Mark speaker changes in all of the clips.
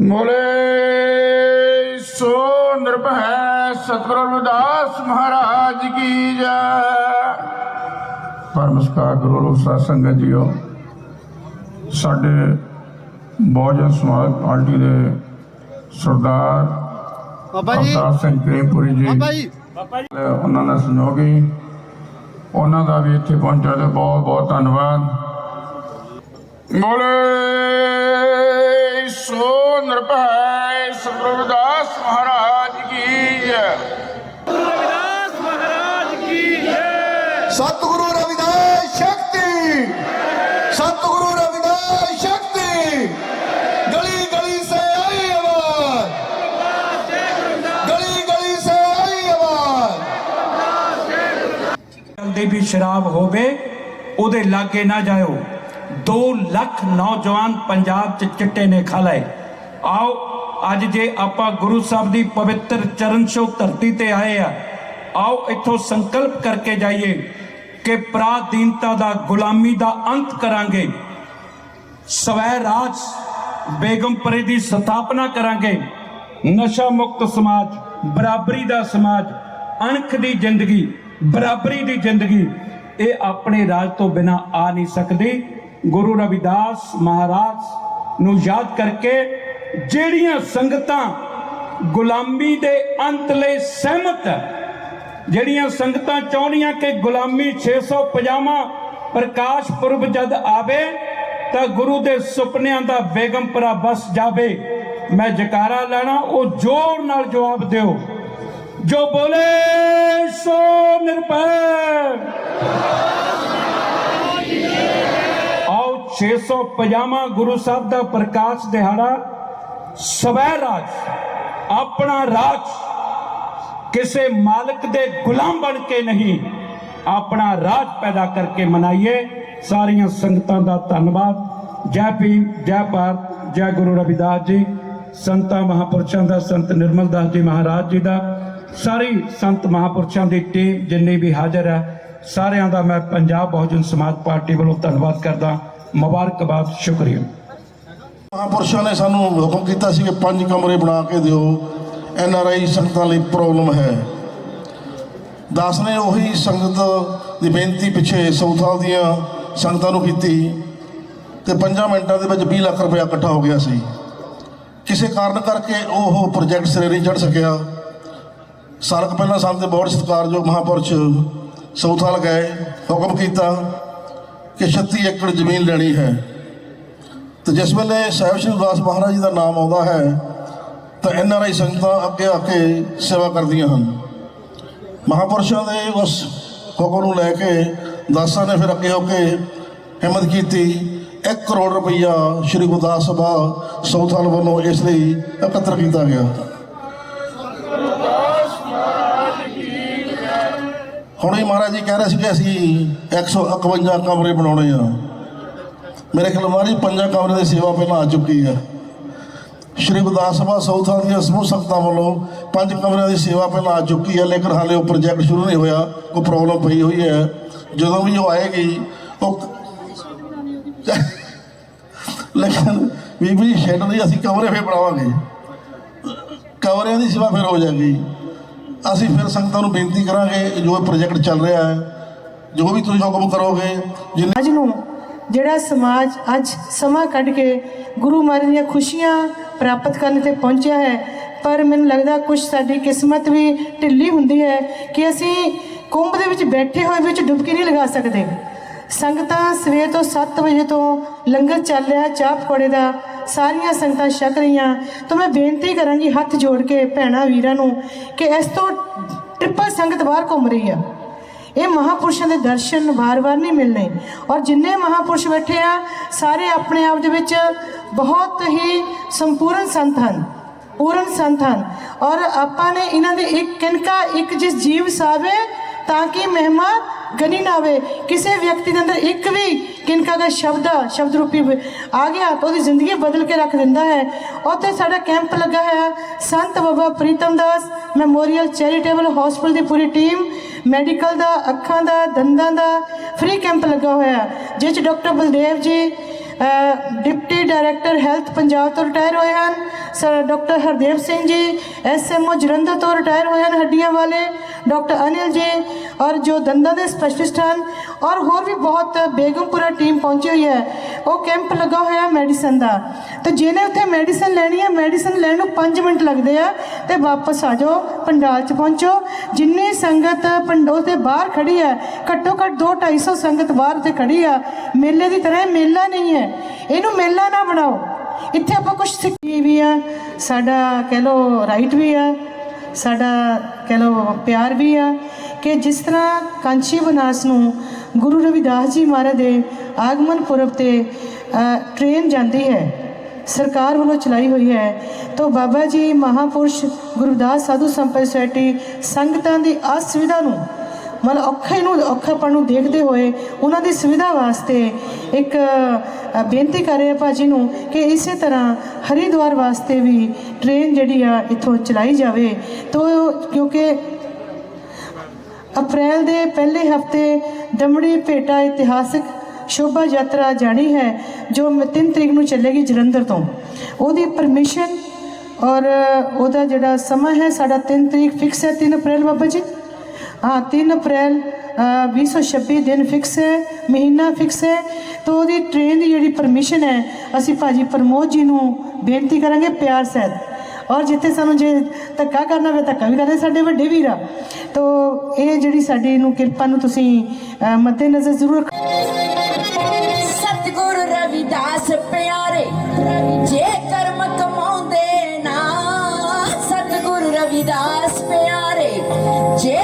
Speaker 1: ਬੋਲੇ ਸੋ ਨਿਰਭੈ ਸਤਿਗੁਰੂ ਰਵਿਦਾਸ ਮਹਾਰਾਜ ਕੀ ਜੈ। ਪਰਮਸਕਾਰ ਗੁਰੂ ਰੂਪ ਸਾਧ ਸੰਗਤ ਜੀਓ ਸਾਡੇ ਬਹੁਜਨ ਸਮਾਜ ਪਾਰਟੀ ਦੇ ਸਰਦਾਰ
Speaker 2: ਬਾਬਾ ਜੀ।
Speaker 1: ਅਵਤਾਰ ਸਿੰਘ ਪ੍ਰੇਮਪੁਰੀ ਜੀ।
Speaker 2: ਬਾਬਾ ਜੀ।
Speaker 1: ਉਹਨਾਂ ਦਾ ਸਹਿਯੋਗੀ। ਉਹਨਾਂ ਦਾ ਵੀ ਇੱਥੇ ਪਹੁੰਚਿਆ ਤੇ ਬਹੁਤ ਬਹੁਤ ਧੰਨਵਾਦ ਬੋਲੇ ਸੋ ਨਿਰਭੈ ਸਤਿਗੁਰੂ ਰਵਿਦਾਸ ਮਹਾਰਾਜ ਕੀ ਜੈ
Speaker 2: ਸਤਿਗੁਰੂ ਰਵਿਦਾਸ ਸ਼ਕਤੀ ਸਤਿਗੁਰੂ ਰਵਿਦਾਸ ਸ਼ਕਤੀ ਗਲੀ ਗਲੀ ਸੇ ਆਈ ਆਵਾਜ਼ ਗਲੀ ਗਲੀ ਸੇ ਆਈ ਆਵਾਜ਼
Speaker 3: ਦੀ ਵੀ ਸ਼ਰਾਬ ਹੋਵੇ ਉਹਦੇ ਲਾਗੇ ਨਾ ਜਾਇਓ 2 ਲੱਖ ਨੌਜਵਾਨ ਪੰਜਾਬ 'ਚ ਚਿੱਟੇ ਨੇ ਖਾ ਲਏ। ਆਓ, ਅੱਜ ਜੇ ਆਪਾਂ ਗੁਰੂ ਸਾਹਿਬ ਦੀ ਪਵਿੱਤਰ ਚਰਨ ਛੋਹ ਧਰਤੀ ਤੇ ਆਏ ਆ, ਆਓ ਇੱਥੋਂ ਸੰਕਲਪ ਕਰਕੇ ਜਾਈਏ ਕਿ ਪਰਾਧੀਨਤਾ ਦਾ ਗੁਲਾਮੀ ਦਾ ਅੰਤ ਕਰਾਂਗੇ। ਸਵੈ ਰਾਜ ਬੇਗਮਪੁਰੇ ਦੀ ਸਥਾਪਨਾ ਕਰਾਂਗੇ। ਨਸ਼ਾ ਮੁਕਤ ਸਮਾਜ, ਬਰਾਬਰੀ ਦਾ ਸਮਾਜ, ਅਣਖ ਦੀ ਜ਼ਿੰਦਗੀ, ਬਰਾਬਰੀ ਦੀ ਜ਼ਿੰਦਗੀ, ਇਹ ਆਪਣੇ ਰਾਜ ਤੋਂ ਬਿਨਾ ਆ ਨਹੀਂ ਸਕਦੀ। ਗੁਰੂ ਰਵਿਦਾਸ ਮਹਾਰਾਜ ਨੂੰ ਯਾਦ ਕਰਕੇ ਜਿਹੜੀਆਂ ਸੰਗਤਾਂ ਗੁਲਾਮੀ ਦੇ ਅੰਤ ਲਈ ਸਹਿਮਤ ਹੈ, ਜਿਹੜੀਆਂ ਸੰਗਤਾਂ ਚਾਹੁੰਦੀਆਂ ਕਿ ਗੁਲਾਮੀ 650 ਪ੍ਰਕਾਸ਼ ਪੁਰਬ ਜਦ ਆਵੇ, ਤਾਂ ਗੁਰੂ ਦੇ ਸੁਪਨਿਆਂ ਦਾ ਬੇਗਮਪੁਰਾ ਬਸ ਜਾਵੇ। ਮੈਂ ਜਕਾਰਾ ਲੈਣਾ, ਉਹ ਜ਼ੋਰ ਨਾਲ ਜਵਾਬ ਦਿਓ। ਜੋ ਬੋਲੇ, ਸੋ ਨਿਰਭੈ। ਆਓ 650 ਗੁਰੂ ਸਾਹਿਬ ਦਾ ਪ੍ਰਕਾਸ਼ ਦਿਹਾੜਾ ਸਵੈ ਰਾਜ, ਆਪਣਾ ਰਾਜ ਕਿਸੇ ਮਾਲਕ ਦੇ ਗੁਲਾਮ ਬਣ ਕੇ ਨਹੀਂ, ਆਪਣਾ ਰਾਜ ਪੈਦਾ ਕਰਕੇ ਮਨਾਈਏ। ਸਾਰੀਆਂ ਸੰਗਤਾਂ ਦਾ ਧੰਨਵਾਦ। ਜੈ ਭੀਮ, ਜੈ ਭਾਰਤ, ਜੈ ਗੁਰੂ ਰਵਿਦਾਸ ਜੀ। ਸੰਤਾਂ ਮਹਾਪੁਰਸ਼ਾਂ ਦਾ, ਸੰਤ ਨਿਰਮਲ ਦਾਸ ਜੀ ਮਹਾਰਾਜ ਜੀ ਦਾ। ਸਾਰੀ ਸੰਤ ਮਹਾਪੁਰਸ਼ਾਂ ਦੀ ਟੀਮ ਜਿੰਨੀ ਵੀ ਹਾਜ਼ਰ ਹੈ, ਸਾਰਿਆਂ ਦਾ ਮੈਂ ਪੰਜਾਬ ਬਹੁਜਨ ਸਮਾਜ ਪਾਰਟੀ ਵੱਲੋਂ ਧੰਨਵਾਦ ਕਰਦਾ। ਮੁਬਾਰਕਬਾਦ, ਸ਼ੁਕਰੀਆ।
Speaker 4: ਮਹਾਂਪੁਰਸ਼ਾਂ ਨੇ ਸਾਨੂੰ ਹੁਕਮ ਕੀਤਾ ਸੀ ਕਿ ਪੰਜ ਕਮਰੇ ਬਣਾ ਕੇ ਦਿਓ। ਐਨ ਆਰ ਆਈ ਸੰਗਤਾਂ ਲਈ ਪ੍ਰੋਬਲਮ ਹੈ। ਦਾਸ ਨੇ ਉਹੀ ਸੰਗਤ ਦੀ ਬੇਨਤੀ ਪਿੱਛੇ ਸੌਥਾਲ ਦੀਆਂ ਸੰਗਤਾਂ ਨੂੰ ਕੀਤੀ ਤੇ 5 ਮਿੰਟਾਂ ਦੇ ਵਿੱਚ 20 ਲੱਖ ਰੁਪਇਆ ਇਕੱਠਾ ਹੋ ਗਿਆ ਸੀ। ਕਿਸੇ ਕਾਰਨ ਕਰਕੇ ਉਹ ਪ੍ਰੋਜੈਕਟ ਸਿਰੇ ਨਹੀਂ ਚੜ ਸਕਿਆ। ਸਾਲ ਕੁ ਪਹਿਲਾਂ ਸਾਨੂੰ ਤੇ ਬਹੁਤ ਸਤਿਕਾਰਯੋਗ ਮਹਾਂਪੁਰਸ਼ ਸੌਥਾਲ ਗਏ, ਹੁਕਮ ਕੀਤਾ। ਕਿ 36 ਏਕੜ ਜ਼ਮੀਨ ਲੈਣੀ ਹੈ। ਤੇ ਜਿਸ ਵੇਲੇ ਸਾਹਿਬ ਸ਼੍ਰੀ ਉਦਾਸ ਮਹਾਰਾਜ ਜੀ ਦਾ ਨਾਮ ਆਉਂਦਾ ਹੈ, ਤਾਂ ਐਨ ਆਰ ਆਈ ਸੰਗਤਾਂ ਅੱਗੇ ਆ ਕੇ ਸੇਵਾ ਕਰਦੀਆਂ ਹਨ। ਮਹਾਪੁਰਸ਼ਾਂ ਦੇ ਉਸ ਹੁਕਮ ਨੂੰ ਲੈ ਕੇ ਦਾਸਾਂ ਨੇ ਫਿਰ ਅੱਗੇ ਹੋ ਕੇ ਹਿੰਮਤ ਕੀਤੀ 1 ਕਰੋੜ ਰੁਪਈਆ ਸ਼੍ਰੀ ਗੁਰਦਾਸ ਸਭਾ ਸੌਥਾਲ ਵੱਲੋਂ ਇਸ ਲਈ ਇਕੱਤਰ ਕੀਤਾ ਗਿਆ। ਹੁਣੇ ਹੀ ਮਹਾਰਾਜ ਜੀ ਕਹਿ ਰਹੇ ਸੀ ਕਿ ਅਸੀਂ 151 ਕਮਰੇ ਬਣਾਉਣੇ ਆ। ਮੇਰੇ ਖਿਆਲ ਮਾਰੀ ਪੰਜਾਂ ਕਮਰੇ ਦੀ ਸੇਵਾ ਪਹਿਲਾਂ ਆ ਚੁੱਕੀ ਹੈ ਸ਼੍ਰੀ ਗੁਰਦਾਸ ਸਭਾ ਸੌਥਾਂ ਦੀਆਂ ਸਮੂਹ ਸੰਗਤਾਂ ਵੱਲੋਂ ਪੰਜ ਕਮਰਿਆਂ ਦੀ ਸੇਵਾ ਪਹਿਲਾਂ ਆ ਚੁੱਕੀ ਹੈ ਲੇਕਿਨ ਹਾਲੇ ਉਹ ਪ੍ਰੋਜੈਕਟ ਸ਼ੁਰੂ ਨਹੀਂ ਹੋਇਆ, ਕੋਈ ਪ੍ਰੋਬਲਮ ਪਈ ਹੋਈ ਹੈ। ਜਦੋਂ ਵੀ ਉਹ ਆਏਗੀ, ਉਹ ਲੇਕਿਨ ਬੀਬੀ ਸ਼ੈਡ ਨਹੀਂ, ਅਸੀਂ ਕਮਰੇ ਫੇਰ ਬਣਾਵਾਂਗੇ। ਕਮਰਿਆਂ ਦੀ ਸੇਵਾ ਫਿਰ ਹੋ ਜਾਏਗੀ। ਅਸੀਂ ਫਿਰ ਸੰਗਤਾਂ ਨੂੰ ਬੇਨਤੀ ਕਰਾਂਗੇ ਜੋ ਇਹ ਪ੍ਰੋਜੈਕਟ ਚੱਲ ਰਿਹਾ ਹੈ, ਜੋ ਵੀ ਤੁਸੀਂ ਹੁਕਮ ਕਰੋਗੇ, ਜਿੰਨੇ
Speaker 5: ਅੱਜ ਨੂੰ, ਜਿਹੜਾ ਸਮਾਜ ਅੱਜ ਸਮਾਂ ਕੱਢ ਕੇ ਗੁਰੂ ਮਹਾਰਾਜ ਦੀਆਂ ਖੁਸ਼ੀਆਂ ਪ੍ਰਾਪਤ ਕਰਨ ਤੇ ਪਹੁੰਚਿਆ ਹੈ, ਪਰ ਮੈਨੂੰ ਲੱਗਦਾ ਕੁਝ ਸਾਡੀ ਕਿਸਮਤ ਵੀ ਢਿੱਲੀ ਹੁੰਦੀ ਹੈ ਕਿ ਅਸੀਂ ਕੁੰਭ ਦੇ ਵਿੱਚ ਬੈਠੇ ਹੋਏ ਵਿੱਚ ਡੁਬਕੀ ਨਹੀਂ ਲਗਾ ਸਕਦੇ। ਸੰਗਤਾਂ ਸਵੇਰ ਤੋਂ 7 ਵਜੇ ਤੋਂ ਲੰਗਰ ਚੱਲ ਰਿਹਾ ਚਾਹ ਪਕੌੜੇ ਦਾ ਸਾਰੀਆਂ ਸੰਗਤਾਂ ਛਕ ਰਹੀਆਂ। ਤਾਂ ਮੈਂ ਬੇਨਤੀ ਕਰਾਂਗੀ ਹੱਥ ਜੋੜ ਕੇ ਭੈਣਾ ਵੀਰਾਂ ਨੂੰ ਕਿ ਇਸ ਤੋਂ ਟ੍ਰਿਪਲ ਸੰਗਤ ਬਾਹਰ ਘੁੰਮ ਰਹੀ ਆ। ਇਹ ਮਹਾਪੁਰਸ਼ਾਂ ਦੇ ਦਰਸ਼ਨ ਵਾਰ-ਵਾਰ ਨਹੀਂ ਮਿਲਣੇ। ਔਰ ਜਿੰਨੇ ਮਹਾਪੁਰਸ਼ ਬੈਠੇ ਆ, ਸਾਰੇ ਆਪਣੇ ਆਪ ਦੇ ਵਿੱਚ ਬਹੁਤ ਹੀ ਸੰਪੂਰਨ ਸੰਤ ਹਨ, ਪੂਰਨ ਸੰਤ ਹਨ। ਔਰ ਆਪਾਂ ਨੇ ਇਹਨਾਂ ਦੇ ਇੱਕ ਕਿਨਕਾ ਇੱਕ ਜਿਸ ਜੀਵ ਸਾਵੇ, ਤਾਂ ਕਿ ਮਹਿਮਾ ਗਨੀ ਨਾ ਆਵੇ ਕਿਸੇ ਵਿਅਕਤੀ ਦੇ ਅੰਦਰ ਇੱਕ ਵੀ ਕਿਨਕਾ ਦਾ ਸ਼ਬਦ ਸ਼ਬਦ ਰੂਪੀ ਆ ਗਿਆ ਤਾਂ ਉਹਦੀ ਜ਼ਿੰਦਗੀ ਬਦਲ ਕੇ ਰੱਖ ਦਿੰਦਾ ਹੈ। ਉੱਥੇ ਸਾਡਾ ਕੈਂਪ ਲੱਗਾ ਹੈ Sant Baba Pritam Das memorial charitable hospital ਦੀ ਪੂਰੀ ਟੀਮ, ਮੈਡੀਕਲ ਦਾ, ਅੱਖਾਂ ਦਾ, ਦੰਦਾਂ ਦਾ ਫ੍ਰੀ ਕੈਂਪ ਲੱਗਾ ਹੋਇਆ। ਜਿਸ 'ਚ ਡਾਕਟਰ ਬਲਦੇਵ ਜੀ ਡਿਪਟੀ ਡਾਇਰੈਕਟਰ ਹੈਲਥ ਪੰਜਾਬ ਤੋਂ ਰਿਟਾਇਰ ਹੋਏ ਹਨ। Sir, doctor Hardev Singh ji SMO Jalandhar ਤੋਂ ਰਿਟਾਇਰ ਹੋਏ ਹਨ ਹੱਡੀਆਂ ਵਾਲੇ ਡਾਕਟਰ ਅਨਿਲ ਜੀ। ਔਰ ਜੋ ਦੰਦਾਂ ਦੇ ਸਪੈਸ਼ਲਿਸਟ ਹਨ ਔਰ ਹੋਰ ਵੀ ਬਹੁਤ ਬੇਗਮਪੁਰਾ ਟੀਮ ਪਹੁੰਚੀ ਹੋਈ ਹੈ। ਉਹ ਕੈਂਪ ਲੱਗਾ ਹੋਇਆ ਮੈਡੀਸਨ ਦਾ। ਤੇ ਜਿਹਨੇ ਉੱਥੇ ਮੈਡੀਸਨ ਲੈਣੀ ਹੈ, ਮੈਡੀਸਨ ਲੈਣ ਨੂੰ 5 ਮਿੰਟ ਲੱਗਦੇ ਆ ਤੇ ਵਾਪਸ ਆ ਜਾਓ, ਪੰਡਾਲ 'ਚ ਪਹੁੰਚੋ। ਜਿੰਨੀ ਸੰਗਤ ਪੰਡੋਲ ਦੇ ਬਾਹਰ ਖੜੀ ਹੈ, ਘੱਟੋ ਘੱਟ 2 250 ਸੰਗਤ ਬਾਹਰ ਤੇ ਖੜੀ ਆ। ਮੇਲੇ ਦੀ ਤਰ੍ਹਾਂ ਮੇਲਾ ਨਹੀਂ ਹੈ। ਇਹਨੂੰ ਮੇਲਾ ਨਾ ਬਣਾਓ। ਇੱਥੇ ਆਪਾਂ ਕੁਝ ਸਿੱਖੀ ਵੀ ਆ, ਸਾਡਾ ਕਹਿ ਲੋ ਰਾਈਟ ਵੀ ਆ, ਸਾਡਾ ਕਹਿ ਲੋ ਪਿਆਰ ਵੀ ਆ। ਕਿ ਜਿਸ ਤਰ੍ਹਾਂ ਕਾਂਚੀ ਬਨਾਸ ਨੂੰ ਗੁਰੂ ਰਵਿਦਾਸ ਜੀ ਮਹਾਰਾਜ ਦੇ ਆਗਮਨ ਪੁਰਬ ਤੇ ਟ੍ਰੇਨ ਜਾਂਦੀ ਹੈ, ਸਰਕਾਰ ਵੱਲੋਂ ਚਲਾਈ ਹੋਈ ਹੈ, ਤਾਂ ਬਾਬਾ ਜੀ ਮਹਾਪੁਰਸ਼ ਗੁਰਦਾਸ ਸਾਧੂ ਸੰਪਰਕ ਸੁਸਾਇਟੀ ਸੰਗਤਾਂ ਦੀ ਅਸੁਵਿਧਾ ਨੂੰ, ਮਤਲਬ ਔਖੇ ਨੂੰ ਔਖਾਪਣ ਨੂੰ ਦੇਖਦੇ ਹੋਏ ਉਹਨਾਂ ਦੀ ਸੁਵਿਧਾ ਵਾਸਤੇ ਇੱਕ ਬੇਨਤੀ ਕਰ ਰਹੇ ਆ ਭਾਜੀ ਨੂੰ ਕਿ ਇਸੇ ਤਰ੍ਹਾਂ ਹਰਿਦੁਆਰ ਵਾਸਤੇ ਵੀ ਟ੍ਰੇਨ ਜਿਹੜੀ ਆ ਇੱਥੋਂ ਚਲਾਈ ਜਾਵੇ, ਤੋ ਕਿਉਂਕਿ ਅਪ੍ਰੈਲ ਦੇ ਪਹਿਲੇ ਹਫ਼ਤੇ ਦਮੜੀ ਭੇਟਾ ਇਤਿਹਾਸਕ ਸ਼ੋਭਾ ਯਾਤਰਾ ਜਾਣੀ ਹੈ ਜੋ 3 ਤਰੀਕ ਨੂੰ ਚੱਲੇਗੀ ਜਲੰਧਰ ਤੋਂ। ਉਹਦੀ ਪਰਮਿਸ਼ਨ ਔਰ ਉਹਦਾ ਜਿਹੜਾ ਸਮਾਂ ਹੈ ਸਾਡਾ 3 ਤਰੀਕ ਫਿਕਸ ਹੈ 3 ਅਪ੍ਰੈਲ ਬਾਬਾ ਜੀ। ਹਾਂ 3 ਅਪ੍ਰੈਲ ਅ, 2026 ਦਿਨ ਫਿਕਸ ਹੈ ਮਹੀਨਾ ਫਿਕਸ ਹੈ। ਤਾਂ ਉਹਦੀ ਟ੍ਰੇਨ ਦੀ ਜਿਹੜੀ ਪਰਮਿਸ਼ਨ ਹੈ ਅਸੀਂ ਭਾਜੀ ਪ੍ਰਮੋਦ ਜੀ ਨੂੰ ਬੇਨਤੀ ਕਰਾਂਗੇ ਪਿਆਰ ਸਹਿਤ। ਔਰ ਜਿੱਥੇ ਸਾਨੂੰ ਜੇ ਧੱਕਾ ਕਰਨਾ ਹੋਵੇ ਧੱਕਾ ਵੀ ਕਰਦੇ ਸਾਡੇ ਵੱਡੇ ਵੀਰ ਆ। ਤੋ ਇਹ ਜਿਹੜੀ ਸਾਡੀ ਨੂੰ ਕਿਰਪਾ ਨੂੰ ਤੁਸੀਂ ਅ, ਮੱਦੇਨਜ਼ਰ ਜ਼ਰੂਰ
Speaker 6: ਸਤਿਗੁਰ ਰਵਿਦਾਸ ਪਿਆਰੇ ਜੇ ਕਰਮ ਕਮਾਉਂਦੇ ਨਾ। ਸਤਿਗੁਰ ਰਵਿਦਾਸ ਪਿਆਰੇ ਜੇ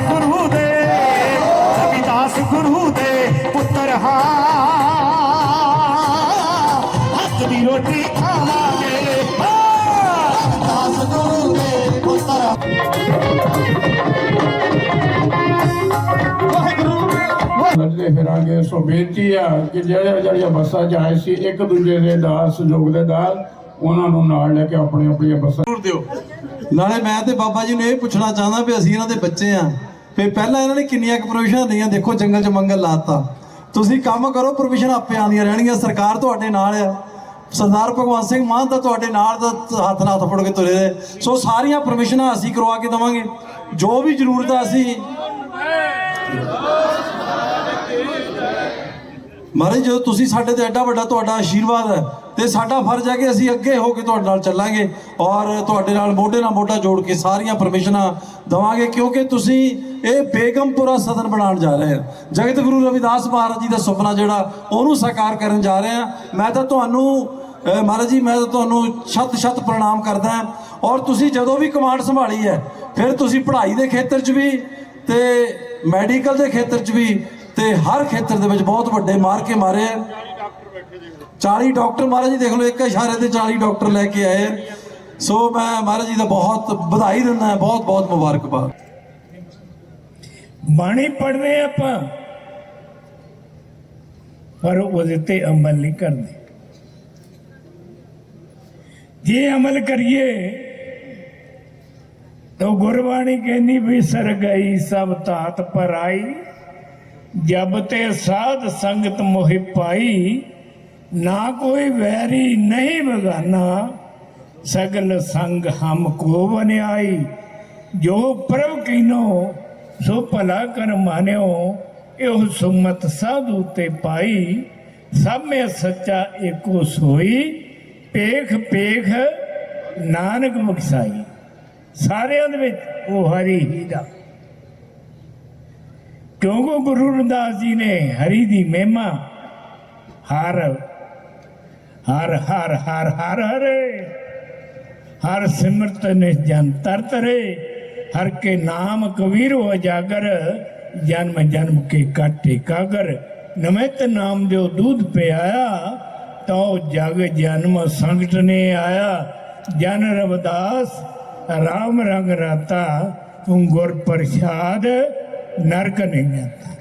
Speaker 6: ਗੁਰੂ
Speaker 7: ਦੇ ਰਵਿਦਾਸ ਗੁਰੂ ਦੇ ਪੁੱਤਰ ਹਾਂ। ਹੱਥ ਦੀ ਰੋਟੀ ਖਾਵਾਂਗੇ। ਹਾਂ
Speaker 2: ਦਾਸ ਗੁਰੂ ਦੇ ਪੁੱਤਰ ਵਾਹਿਗੁਰੂ
Speaker 1: ਲੱਗੇ ਫਿਰਾਂਗੇ ਸੋ ਬੇਨਤੀ ਆ ਕਿ ਜਿਹੜੇ ਜਿਹੜੀਆਂ ਬੱਸਾਂ 'ਚ ਆਏ ਸੀ ਇੱਕ ਦੂਜੇ ਦੇ ਨਾਲ ਸਹਿਯੋਗ ਦੇ ਨਾਲ ਉਹਨਾਂ ਨੂੰ ਨਾਲ ਲੈ ਕੇ ਆਪਣੀ ਆਪਣੀਆਂ ਬੱਸਾਂ
Speaker 8: ਨਾਲੇ ਮੈਂ ਤੇ ਬਾਬਾ ਜੀ ਨੂੰ ਇਹ ਪੁੱਛਣਾ ਚਾਹੁੰਦਾ ਵੀ ਅਸੀਂ ਇਹਨਾਂ ਦੇ ਬੱਚੇ ਆ। ਵੀ ਪਹਿਲਾਂ ਇਹਨਾਂ ਨੇ ਕਿੰਨੀਆਂ ਕੁ ਪ੍ਰੋਵਿਸ਼ਨਾਂ ਲਈਆਂ ਦੇਖੋ, ਜੰਗਲ 'ਚ ਮੰਗਲ ਲਾਤਾ। ਤੁਸੀਂ ਕੰਮ ਕਰੋ ਪ੍ਰੋਵਿਸ਼ਨ ਆਪੇ ਆਉਂਦੀਆਂ ਰਹਿਣਗੀਆਂ। ਸਰਕਾਰ ਤੁਹਾਡੇ ਨਾਲ ਆ। ਸਰਦਾਰ ਭਗਵੰਤ ਸਿੰਘ ਮਾਨ ਦਾ ਤੁਹਾਡੇ ਨਾਲ ਦਾ ਹੱਥ ਨਾਲ ਹੱਥ ਫੜ ਕੇ ਤੁਰੇ ਰਹੇ। ਸੋ ਸਾਰੀਆਂ ਪਰਮਿਸ਼ਨਾਂ ਅਸੀਂ ਕਰਵਾ ਕੇ ਦਵਾਂਗੇ। ਜੋ ਵੀ ਜ਼ਰੂਰਤ ਆ ਅਸੀਂ ਮਹਾਰਾਜ, ਜਦੋਂ ਤੁਸੀਂ ਸਾਡੇ ਤੇ ਐਡਾ ਵੱਡਾ ਤੁਹਾਡਾ ਆਸ਼ੀਰਵਾਦ ਹੈ ਤੇ ਸਾਡਾ ਫਰਜ਼ ਹੈ ਕਿ ਅਸੀਂ ਅੱਗੇ ਹੋ ਕੇ ਤੁਹਾਡੇ ਨਾਲ ਚੱਲਾਂਗੇ ਔਰ ਤੁਹਾਡੇ ਨਾਲ ਮੋਢੇ ਨਾਲ ਮੋਢਾ ਜੋੜ ਕੇ ਸਾਰੀਆਂ ਪਰਮਿਸ਼ਨਾਂ ਦਵਾਂਗੇ, ਕਿਉਂਕਿ ਤੁਸੀਂ ਇਹ ਬੇਗਮਪੁਰਾ ਸਦਨ ਬਣਾਉਣ ਜਾ ਰਹੇ ਹੋ। ਜਗਤ ਗੁਰੂ ਰਵਿਦਾਸ ਮਹਾਰਾਜ ਜੀ ਦਾ ਸੁਪਨਾ ਜਿਹੜਾ, ਉਹਨੂੰ ਸਾਕਾਰ ਕਰਨ ਜਾ ਰਹੇ ਹਾਂ। ਮੈਂ ਤਾਂ ਤੁਹਾਨੂੰ ਮਹਾਰਾਜ ਜੀ, ਮੈਂ ਤਾਂ ਤੁਹਾਨੂੰ ਛੱਤ ਛੱਤ ਪ੍ਰਣਾਮ ਕਰਦਾ ਔਰ ਤੁਸੀਂ ਜਦੋਂ ਵੀ ਕਮਾਂਡ ਸੰਭਾਲੀ ਹੈ, ਫਿਰ ਤੁਸੀਂ ਪੜ੍ਹਾਈ ਦੇ ਖੇਤਰ 'ਚ ਵੀ ਤੇ ਮੈਡੀਕਲ ਦੇ ਖੇਤਰ 'ਚ ਵੀ ਤੇ ਹਰ ਖੇਤਰ ਦੇ ਵਿੱਚ ਬਹੁਤ ਵੱਡੇ ਮਾਰ ਕੇ ਮਾਰੇ ਆ 40 ਡਾਕਟਰ ਮਹਾਰਾਜ ਜੀ ਦੇਖ ਲਓ ਇੱਕ ਇਸ਼ਾਰੇ ਤੇ 40 ਡਾਕਟਰ ਲੈ ਕੇ ਆਏ ਆ। ਸੋ ਮੈਂ ਮਹਾਰਾਜ ਜੀ ਦਾ ਬਹੁਤ ਵਧਾਈ ਦਿੰਦਾ ਬਹੁਤ ਬਹੁਤ ਮੁਬਾਰਕਬਾਦ
Speaker 9: ਬਾਣੀ ਪੜ੍ਹਦੇ ਆਪਾਂ ਪਰ ਉਹਦੇ ਤੇ ਅਮਲ ਨਹੀਂ ਕਰਦੇ ਜੇ ਅਮਲ ਕਰੀਏ ਤਾਂ ਗੁਰਬਾਣੀ ਕਹਿੰਦੀ ਵੀ ਸਰ ਗਈ ਸਭ ਤਾਤ ਪਰ ਆਈ ਜਬ ਤੇ ਸਾਧ ਸੰਗਤ ਮੋਹਿ ਪਾਈ ਨਾ ਕੋਈ ਵੈਰੀ ਨਹੀਂ ਬਗਾਨਾ, ਸਗਲ ਸੰਗ ਹਮ ਕੋ ਬਨਿਆਈ। ਜੋ ਪ੍ਰਭ ਕੀਨੋ, ਸੋ ਭਲਾ ਕਰ ਮਾਨਿਓ, ਇਹੋ ਸੁਮਤ ਸਾਧੂ ਤੇ ਪਾਈ। ਸਭ ਮੇ ਸੱਚਾ ਏਕੋ ਸੋਈ, ਪੇਖ ਪੇਖ ਨਾਨਕ ਬਖਸਾਈ ਸਾਰਿਆਂ ਦੇ ਵਿੱਚ ਉਹ ਹਰੀ ਹੀ ਦਾ। ਕਿਉਂਕਿ ਗੁਰੂ ਰਵਿਦਾਸ ਜੀ ਨੇ ਹਰੀ ਦੀ ਮਹਿਮਾ, ਹਰ ਹਰ ਹਰ ਹਰ ਹਰ, ਹਰੇ। ਹਰ ਸਿਮਰਤ ਨੇ ਤਰ ਤਰੇ ਹਰ ਕੇ ਨਾਮ ਕਬੀਰ ਹੋ ਜਾਗਰ। ਜਨਮ ਜਨਮ ਕੇ ਕਾਟੇ ਕਾਗਰ। ਨਮਿਤ ਨਾਮ ਜੋ ਦੂਧ ਪਿਆਇਆ। ਤਉ ਜਗ ਜਨਮ ਸੰਕਟ ਨੇ ਆਇਆ। ਜਨ ਰਵਦਾਸ, ਰਾਮ ਰੰਗ ਰਾਤਾ। ਤੂੰ ਗੁਰ ਪ੍ਰਸਾਦ, ਨਰਕ ਨਹੀਂ ਜਾਂਦਾ।